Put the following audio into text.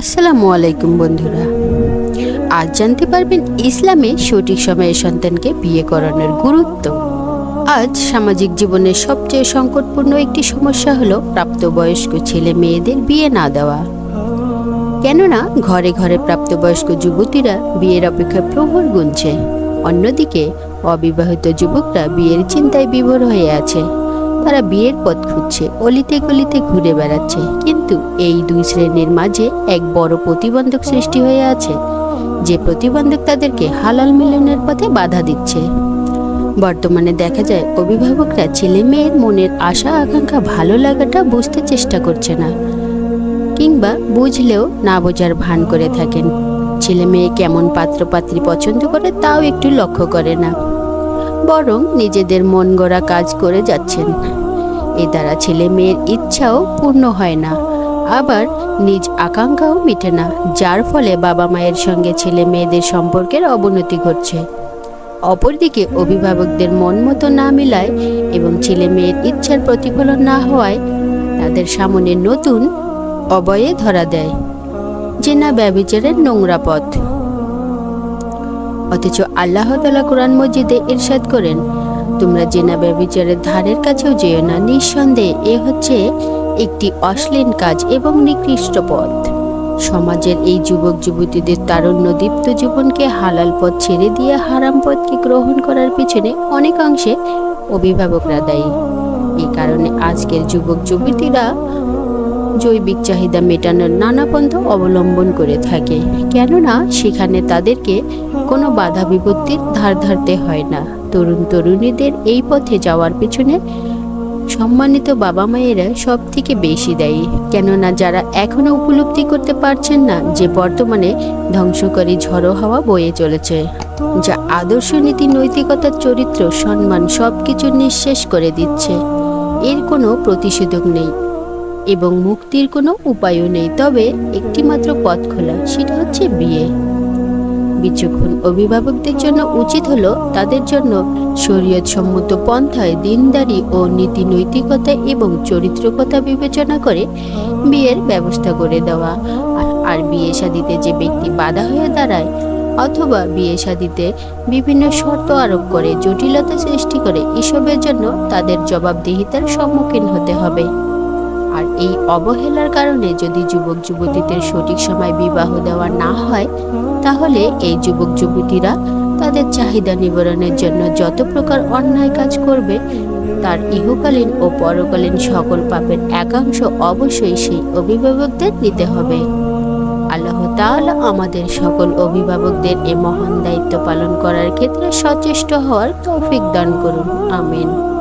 আসসালামু আলাইকুম বন্ধুরা। আজ জানতে পারবেন ইসলামে সঠিক সময়ে সন্তানকে বিয়ে করানোর গুরুত্ব। আজ সামাজিক জীবনের সবচেয়ে সংকটপূর্ণ একটি সমস্যা হলো প্রাপ্তবয়স্ক ছেলে মেয়েদের বিয়ে না দেওয়া। কেননা, ঘরে ঘরে প্রাপ্তবয়স্ক যুবতীরা বিয়ের অপেক্ষায় প্রহর গুনছে। অন্যদিকে, অবিবাহিত যুবকরা বিয়ের চিন্তায় বিভোর হয়ে আছে। তারা বিয়ের পথ খুঁজছে, অলিতে গলিতে ঘুরে বেড়াচ্ছে। কিন্তু এই দুই শ্রেণির মাঝে এক বড় প্রতিবন্ধক সৃষ্টি হয়ে আছে, যে প্রতিবন্ধক তাদেরকে হালাল মিলনের পথে বাধা দিচ্ছে। বর্তমানে দেখা যায়, অভিভাবকরা ছেলে মেয়ের মনের আশা, আকাঙ্ক্ষা ভালো লাগাটা বুঝতে চেষ্টা করছে না, কিংবা বুঝলেও না বোঝার ভান করে থাকেন। ছেলে মেয়ে কেমন পাত্রপাত্রী পছন্দ করে, তাও একটু লক্ষ্য করে না। বরং নিজেদের মন গড়া কাজ করে যাচ্ছেন। এ দ্বারা ছেলে মেয়ের ইচ্ছাও পূর্ণ হয় না। আবার নিজ আকাঙ্ক্ষাও মিটে না, যার ফলে বাবা মায়ের সঙ্গে ছেলে মেয়েদের সম্পর্কের অবনতি ঘটছে। অপরদিকে অভিভাবকদের মন মতো না মিলায় এবং ছেলে মেয়ের ইচ্ছার প্রতিফলন না হওয়ায় তাদের সামনে নতুন অবয়ে ধরা দেয়। যে না ব্যবিচারের নোংরা পথ। অথচ আল্লাহ তালা কোরআন মসজিদে ইরশাদ করেন, তোমরা জেনা বিচারের ধারের কাছেও যেও না, নিঃসন্দেহে এ হচ্ছে একটি অশ্লীল কাজ এবং নিকৃষ্ট পথ। সমাজের এই যুবক যুবতীদের তারুণ্য দীপ্ত জীবনকে হালাল পথ ছেড়ে দিয়ে হারাম পথকে গ্রহণ করার পিছনে অনেকাংশে অভিভাবকরা দায়ী। এই কারণে আজকের যুবক যুবতীরা জৈবিক চাহিদা মেটানোর নানা পন্থা অবলম্বন করে থাকে। কেননা, সেখানে তাদেরকে কোনো বাধা বিপত্তির ধার ধারতে হয় না। তরুণ তরুণীদের এই পথে যাওয়ার পিছনে সম্মানিত বাবা মায়েরা সব থেকে বেশি দায়ী। কেননা যারা এখনও উপলব্ধি করতে পারছেন না যে বর্তমানে ধ্বংসকারী ঝড়ো হাওয়া বয়ে চলেছে। যা আদর্শ নীতি নৈতিকতার চরিত্র, সম্মান সব কিছু নিঃশেষ করে দিচ্ছে। এর কোনো প্রতিষেধক নেই এবং মুক্তির কোনো উপায়ও নেই। তবে একটিমাত্র পথ খোলা, সেটা হচ্ছে বিয়ে। বিচক্ষণ অভিভাবকদের জন্য উচিত হলো তাদের জন্য শরীয়ত সম্মত পন্থায় দিনদারি ও নীতি নৈতিকতা এবং চরিত্রকতা বিবেচনা করে বিয়ের ব্যবস্থা করে দেওয়া। আর- বিয়ে শাদিতে যে ব্যক্তি বাধা হয়ে দাঁড়ায় অথবা বিয়ে শাদিতে বিভিন্ন শর্ত আরোপ করে, জটিলতা সৃষ্টি করে, এসবের জন্য তাদের জবাবদিহিতার সম্মুখীন হতে হবে। আর এই অবহেলার কারণে যদি যুবক যুবতীদের সঠিক সময় বিবাহ দেওয়া না হয়, তাহলে এই যুবক যুবতীরা তাদের চাহিদা নিবারণের জন্য যত প্রকার অন্যায় কাজ করবে, তার ইহকালীন ও পরকালীন সকল পাপের একাংশ অবশ্যই সেই অভিভাবকদের নিতে হবে। আল্লাহ তাআলা আমাদের সকল অভিভাবকদের এ মহান দায়িত্ব পালন করার ক্ষেত্রে সচেষ্ট হওয়ার তৌফিক দান করুন। আমিন।